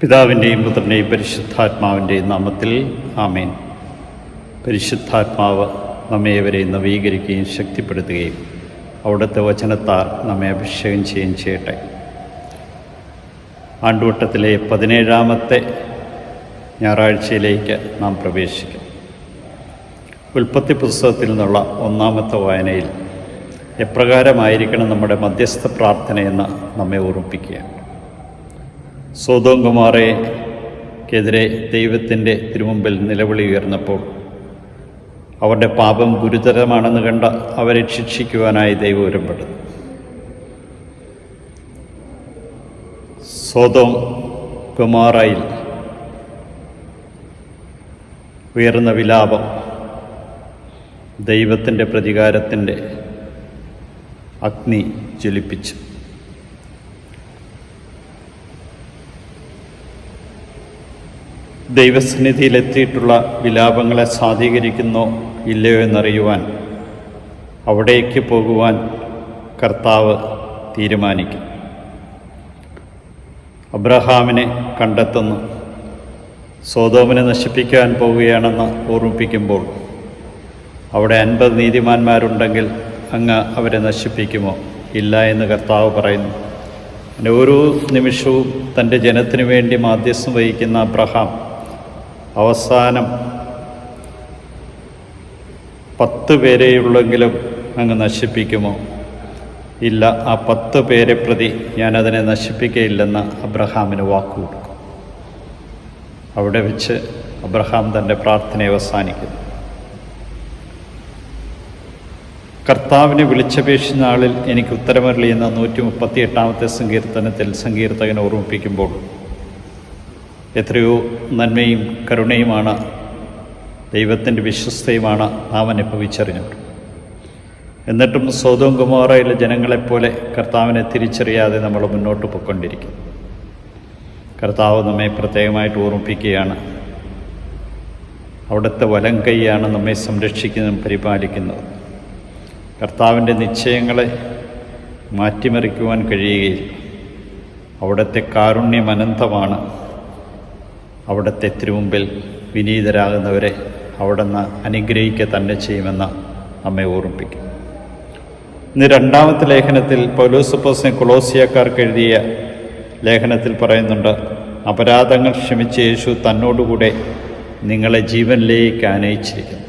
പിതാവിന്റെയും പുത്രന്റെയും പരിശുദ്ധാത്മാവിന്റെയും നാമത്തിൽ ആമേൻ. പരിശുദ്ധാത്മാവ് നമ്മെ ഇവരെ നവീകരിക്കുകയും ശക്തിപ്പെടുത്തുകയും അവിടുത്തെ വചനത്താൽ നമ്മെ അഭിഷേകം ചെയ്യുകയും ചെയ്യട്ടെ. ആണ്ടുവട്ടത്തിലെ പതിനേഴാമത്തെ ഞായറാഴ്ചയിലേക്ക് നാം പ്രവേശിക്കും. ഉൽപ്പത്തി പുസ്തകത്തിൽ നിന്നുള്ള ഒന്നാമത്തെ വായനയിൽ എപ്രകാരമായിരിക്കണം നമ്മുടെ മധ്യസ്ഥ പ്രാർത്ഥനയെന്ന് നമ്മെ ഓർമ്മിപ്പിക്കുകയാണ്. സോതോം കുമാറയ്ക്കെതിരെ ദൈവത്തിന്റെ തിരുമുമ്പിൽ നിലവിളി ഉയർന്നപ്പോൾ അവരുടെ പാപം ഗുരുതരമാണെന്ന് കണ്ട അവരെ ശിക്ഷിക്കുവാനായി ദൈവം ഒരുമ്പെടുന്നു സോതോം കുമാറയിൽ ഉയർന്ന വിലാപം ദൈവത്തിന്റെ പ്രതികാരത്തിന്റെ അഗ്നി ജ്വലിപ്പിച്ചു. ദൈവസന്നിധിയിലെത്തിയിട്ടുള്ള വിലാപങ്ങളെ സാധീകരിക്കുന്നോ ഇല്ലയോ എന്നറിയുവാൻ അവിടേക്ക് പോകുവാൻ കർത്താവ് തീരുമാനിക്കും. അബ്രഹാമിനെ കണ്ടെത്തുന്നു. സോതോമിനെ നശിപ്പിക്കാൻ പോവുകയാണെന്ന് ഓർമ്മിപ്പിക്കുമ്പോൾ അവിടെ അൻപത് നീതിമാന്മാരുണ്ടെങ്കിൽ അങ്ങ് അവരെ നശിപ്പിക്കുമോ? ഇല്ല എന്ന് കർത്താവ് പറയുന്നു. അങ്ങനെ ഓരോ നിമിഷവും തന്റെ ജനത്തിനു വേണ്ടി മാധ്യസ്ഥം വഹിക്കുന്ന അബ്രഹാം അവസാനം പത്ത് പേരെയുള്ളെങ്കിലും അങ്ങ് നശിപ്പിക്കുമോ? ഇല്ല ആ പത്ത് പേരെ പ്രതി ഞാനതിനെ നശിപ്പിക്കയില്ലെന്ന് അബ്രഹാമിന് വാക്കു കൊടുക്കും. അവിടെ വെച്ച് അബ്രഹാം തന്റെ പ്രാർത്ഥന അവസാനിക്കുന്നു. കർത്താവിനെ വിളിച്ചപേക്ഷിച്ച നാളിൽ എനിക്ക് ഉത്തരമരളി എന്ന നൂറ്റി മുപ്പത്തി എട്ടാമത്തെ സങ്കീർത്തനത്തിൽ സങ്കീർത്തകൻ ഓർമ്മിപ്പിക്കുമ്പോൾ എത്രയോ നന്മയും കരുണയുമാണ് ദൈവത്തിന്റെ വിശ്വസ്തയുമാണ് നാം അനുഭവിച്ചറിഞ്ഞത് എന്നിട്ടും സ്വതവും കുമാറയിലെ ജനങ്ങളെപ്പോലെ കർത്താവിനെ തിരിച്ചറിയാതെ നമ്മൾ മുന്നോട്ട് പോയിക്കൊണ്ടിരിക്കും കർത്താവ് നമ്മെ പ്രത്യേകമായിട്ട് ഓർമ്മിപ്പിക്കുകയാണ്. അവിടുത്തെ വലം കൈയാണ് നമ്മെ സംരക്ഷിക്കുന്നതും പരിപാലിക്കുന്നത്. കർത്താവിന്റെ നിശ്ചയങ്ങളെ മാറ്റിമറിക്കുവാൻ കഴിയുകയില്ല. അവിടുത്തെ കാരുണ്യം അനന്തമാണ്. അവിടുത്തെ തിരുമുമ്പിൽ വിനീതരാകുന്നവരെ അവിടുന്ന് അനുഗ്രഹിക്കുക തന്നെ ചെയ്യുമെന്ന് നമ്മെ ഓർമ്മിപ്പിക്കും. ഇന്ന് രണ്ടാമത്തെ ലേഖനത്തിൽ പൗലോസപ്പോസിനെ കൊളോസിയക്കാർക്ക് എഴുതിയ ലേഖനത്തിൽ പറയുന്നുണ്ട് അപരാധങ്ങൾ ക്ഷമിച്ച യേശു തന്നോടുകൂടെ നിങ്ങളെ ജീവനിലേക്ക് ആനയിച്ചിരിക്കുന്നു.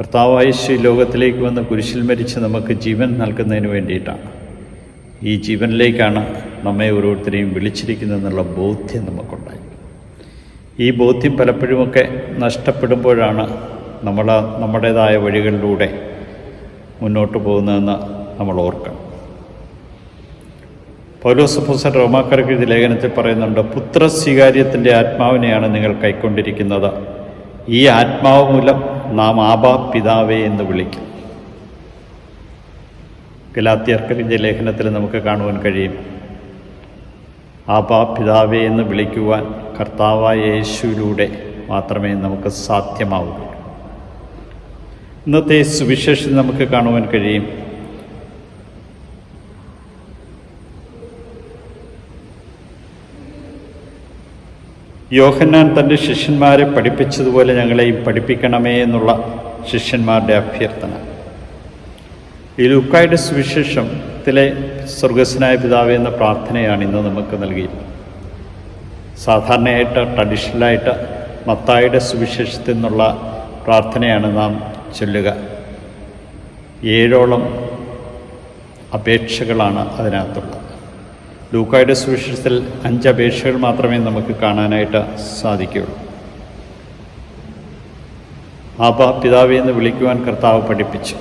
കർത്താവായ യേശു ലോകത്തിലേക്ക് വന്ന് കുരിശിൽ മരിച്ച് നമുക്ക് ജീവൻ നൽകുന്നതിന് വേണ്ടിയിട്ടാണ്. ഈ ജീവനിലേക്കാണ് നമ്മെ ഓരോരുത്തരെയും വിളിച്ചിരിക്കുന്നതെന്നുള്ള ബോധ്യം നമുക്കുണ്ടായി. ഈ ബോധ്യം പലപ്പോഴുമൊക്കെ നഷ്ടപ്പെടുമ്പോഴാണ് നമ്മൾ നമ്മുടേതായ വഴികളിലൂടെ മുന്നോട്ട് പോകുന്നതെന്ന് നമ്മൾ ഓർക്കണം. പൗലോസഫോസൻ റോമാക്കാർക്ക് ഇത് ലേഖനത്തിൽ പറയുന്നുണ്ട് പുത്രസ്വീകാര്യത്തിന്റെ ആത്മാവിനെയാണ് നിങ്ങൾ കൈക്കൊണ്ടിരിക്കുന്നത്. ഈ ആത്മാവ് മൂലം നാം ആബാ പിതാവേ എന്ന് വിളിക്കും. ഗലാത്തിയർക്കരിന്റെ ലേഖനത്തിൽ നമുക്ക് കാണുവാൻ കഴിയും. ആബാ പിതാവേ എന്ന് വിളിക്കുവാൻ കർത്താവായ യേശുവിലൂടെ മാത്രമേ നമുക്ക് സാധ്യമാവുകയുള്ളൂ ഇന്നത്തെ സുവിശേഷം നമുക്ക് കാണുവാൻ കഴിയും. യോഹന്നാൻ തന്റെ ശിഷ്യന്മാരെ പഠിപ്പിച്ചതുപോലെ ഞങ്ങളെയും പഠിപ്പിക്കണമേ എന്നുള്ള ശിഷ്യന്മാരുടെ അഭ്യർത്ഥന. ഈ ലുക്കായുടെ സുവിശേഷത്തിലെ സ്വർഗസ്വനായ പിതാവ് എന്ന പ്രാർത്ഥനയാണ് ഇന്ന് നമുക്ക് നൽകിയിരിക്കുന്നത് സാധാരണയായിട്ട് ട്രഡീഷണലായിട്ട് മത്തായുടെ സുവിശേഷത്തിൽ നിന്നുള്ള പ്രാർത്ഥനയാണ് നാം ചൊല്ലുക. ഏഴോളം അപേക്ഷകളാണ് അതിനകത്തുള്ളത്. ലൂക്കായുടെ സുവിശേഷത്തിൽ അഞ്ച് അപേക്ഷകൾ മാത്രമേ നമുക്ക് കാണാനായിട്ട് സാധിക്കുകയുള്ളൂ. ആപ പിതാവെ എന്ന് വിളിക്കുവാൻ കർത്താവ് പഠിപ്പിച്ചു.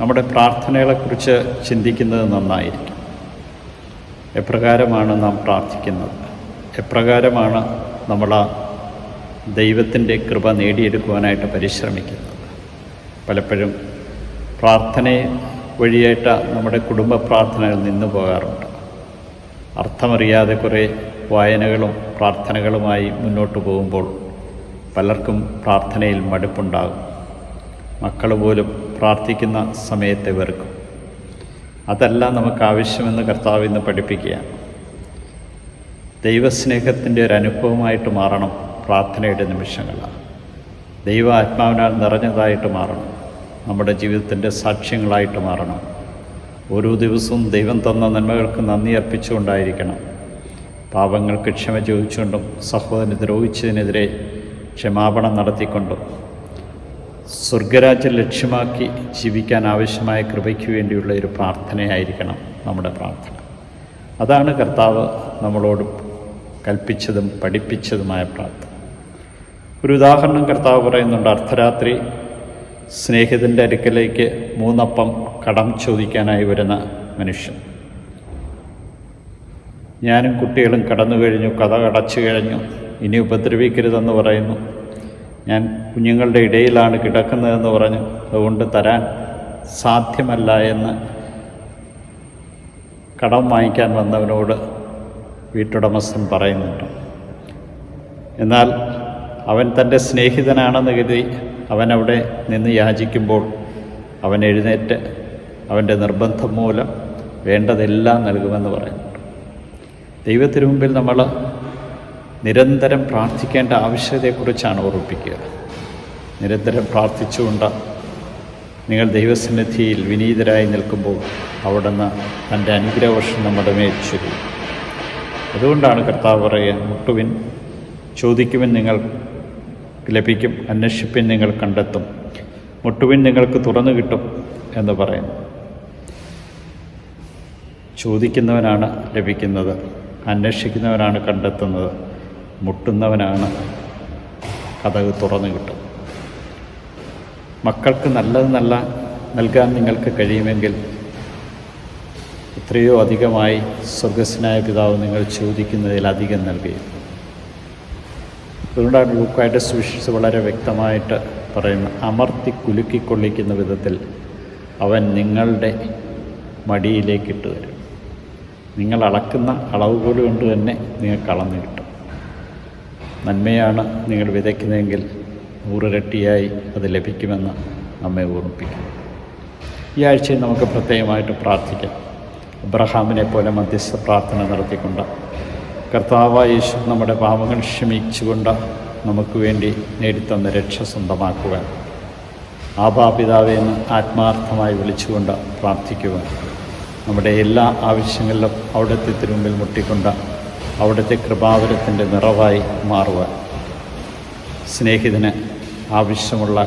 നമ്മുടെ പ്രാർത്ഥനകളെക്കുറിച്ച് ചിന്തിക്കുന്നത് നന്നായിരിക്കും. എപ്രകാരമാണ് നാം പ്രാർത്ഥിക്കുന്നത്? എപ്രകാരമാണ് നമ്മൾ ദൈവത്തിന്റെ കൃപ നേടിയെടുക്കുവാനായിട്ട് പരിശ്രമിക്കുന്നത്? പലപ്പോഴും പ്രാർത്ഥനയെ വഴിയായിട്ട് നമ്മുടെ കുടുംബ പ്രാർത്ഥനകൾ നിന്നു പോകാറുണ്ട്. അർത്ഥമറിയാതെ കുറേ വായനകളും പ്രാർത്ഥനകളുമായി മുന്നോട്ട് പോകുമ്പോൾ പലർക്കും പ്രാർത്ഥനയിൽ മടുപ്പുണ്ടാകും. മക്കൾ പോലും പ്രാർത്ഥിക്കുന്ന സമയത്തെ വെറുക്കും അതല്ല നമുക്ക് ആവശ്യമെന്ന് കർത്താവ് ഇന്ന് പഠിപ്പിക്കുകയാണ് ദൈവസ്നേഹത്തിന്റെ ഒരു അനുഭവമായിട്ട് മാറണം പ്രാർത്ഥനയുടെ നിമിഷങ്ങൾ ദൈവ ആത്മാവിനാൽ നിറഞ്ഞതായിട്ട് മാറണം. നമ്മുടെ ജീവിതത്തിന്റെ സാക്ഷ്യങ്ങളായിട്ട് മാറണം. ഓരോ ദിവസവും ദൈവം തന്ന നന്മകൾക്ക് നന്ദി അർപ്പിച്ചുകൊണ്ടായിരിക്കണം. പാപങ്ങൾക്ക് ക്ഷമ ചോദിച്ചുകൊണ്ടും സഹോദരനെ ദ്രോഹിച്ചതിനെതിരെ ക്ഷമാപണം നടത്തിക്കൊണ്ടും സ്വർഗരാജ്യം ലക്ഷ്യമാക്കി ജീവിക്കാൻ ആവശ്യമായ കൃപയ്ക്ക് വേണ്ടിയുള്ള ഒരു പ്രാർത്ഥനയായിരിക്കണം നമ്മുടെ പ്രാർത്ഥന. അതാണ് കർത്താവ് നമ്മളോട് കൽപ്പിച്ചതും പഠിപ്പിച്ചതുമായ പ്രാർത്ഥന. ഒരു ഉദാഹരണം കർത്താവ് പറയുന്നുണ്ട് അർദ്ധരാത്രി സ്നേഹിതന്റെ അടുക്കലേക്ക് മൂന്നപ്പം കടം ചോദിക്കാനായി വരുന്ന മനുഷ്യൻ. ഞാനും കുട്ടികളും കടന്നു കഴിഞ്ഞു കഥ കടച്ചു കഴിഞ്ഞു ഇനി ഉപദ്രവിക്കരുതെന്ന് പറയുന്നു. ഞാൻ കുഞ്ഞുങ്ങളുടെ ഇടയിലാണ് കിടക്കുന്നതെന്ന് പറഞ്ഞു അതുകൊണ്ട് തരാൻ സാധ്യമല്ല എന്ന് കടം വാങ്ങിക്കാൻ വന്നവനോട് വീട്ടുടമസ്ഥൻ പറയുന്നുണ്ട്. എന്നാൽ അവൻ തന്റെ സ്നേഹിതനാണെന്ന് കരുതി അവൻ അവിടെ നിന്ന് യാചിക്കുമ്പോൾ അവൻ എഴുന്നേറ്റ് അവന്റെ നിർബന്ധം മൂലം വേണ്ടതെല്ലാം നൽകുമെന്ന് പറയുന്നുണ്ട്. ദൈവത്തിനു മുമ്പിൽ നമ്മൾ നിരന്തരം പ്രാർത്ഥിക്കേണ്ട ആവശ്യത്തെക്കുറിച്ചാണ് ഓർമ്മിപ്പിക്കുക നിരന്തരം പ്രാർത്ഥിച്ചുകൊണ്ട് നിങ്ങൾ ദൈവസന്നിധിയിൽ വിനീതരായി നിൽക്കുമ്പോൾ അവിടുന്ന് തന്റെ അനുഗ്രഹവർഷം നമ്മുടെ മേൽ അതുകൊണ്ടാണ് കർത്താവ് പറയുക മുട്ടുവിൻ ചോദിക്കുവിൻ നിങ്ങൾ ലഭിക്കും അന്വേഷിപ്പിൻ നിങ്ങൾ കണ്ടെത്തും മുട്ടുവിൻ നിങ്ങൾക്ക് തുറന്നു കിട്ടും എന്ന് പറയുന്നു. ചോദിക്കുന്നവനാണ് ലഭിക്കുന്നത് അന്വേഷിക്കുന്നവനാണ് കണ്ടെത്തുന്നത്. മുട്ടുന്നവനാണ്. കഥക് തുറന്നു കിട്ടും മക്കൾക്ക് നല്ലത് നല്ല നൽകാൻ നിങ്ങൾക്ക് കഴിയുമെങ്കിൽ എത്രയോ അധികമായി സ്വർഗസ്നായ പിതാവ് നിങ്ങൾ ചോദിക്കുന്നതിൽ അധികം നൽകി അതുകൊണ്ടാണ് ലൂക്കായിട്ട് സുവിശേഷിച്ച് വളരെ വ്യക്തമായിട്ട് പറയുന്നത്. അമർത്തി കുലുക്കിക്കൊള്ളിക്കുന്ന വിധത്തിൽ അവൻ നിങ്ങളുടെ മടിയിലേക്ക് തരും. നിങ്ങൾ അളക്കുന്ന അളവ് കൊണ്ട് തന്നെ നിങ്ങൾക്ക് അളന്ന് നന്മയാണ് നിങ്ങൾ വിതയ്ക്കുന്നതെങ്കിൽ നൂറിരട്ടിയായി അത് ലഭിക്കുമെന്ന് നമ്മെ ഓർമ്മിപ്പിക്കും. ഈ ആഴ്ചയിൽ നമുക്ക് പ്രത്യേകമായിട്ട് പ്രാർത്ഥിക്കാം. അബ്രഹാമിനെ പോലെ മധ്യസ്ഥ പ്രാർത്ഥന നടത്തിക്കൊണ്ട് കർത്താവായ യേശു നമ്മുടെ പാപങ്ങൾ ക്ഷമിച്ചുകൊണ്ട് നമുക്ക് വേണ്ടി നേടിത്തന്ന രക്ഷ സ്വന്തമാക്കുക ആപാപിതാവെ എന്ന് ആത്മാർത്ഥമായി വിളിച്ചുകൊണ്ട് പ്രാർത്ഥിക്കുക നമ്മുടെ എല്ലാ ആവശ്യങ്ങളിലും അവിടുത്തെ തിരുമുമ്പിൽ മുട്ടിക്കൊണ്ട് അവിടുത്തെ കൃപാവരത്തിന്റെ നിറവായി മാറുവാൻ. സ്നേഹിതന് ആവശ്യമുള്ള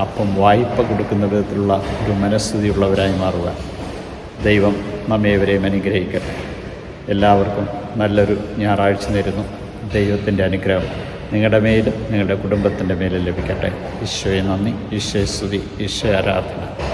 അപ്പം വായ്പ കൊടുക്കുന്ന വിധത്തിലുള്ള ഒരു മനസ്ഥിതിയുള്ളവരായി മാറുവാൻ. ദൈവം നമ്മേവരെയും അനുഗ്രഹിക്കട്ടെ. എല്ലാവർക്കും നല്ലൊരു ഞായറാഴ്ച നേരുന്നു. ദൈവത്തിന്റെ അനുഗ്രഹം നിങ്ങളുടെ മേലും നിങ്ങളുടെ കുടുംബത്തിന്റെ മേലും ലഭിക്കട്ടെ. ഈശോയെ നന്ദി. ഈശോയെ സ്തുതി. ഈശോ ആരാധന.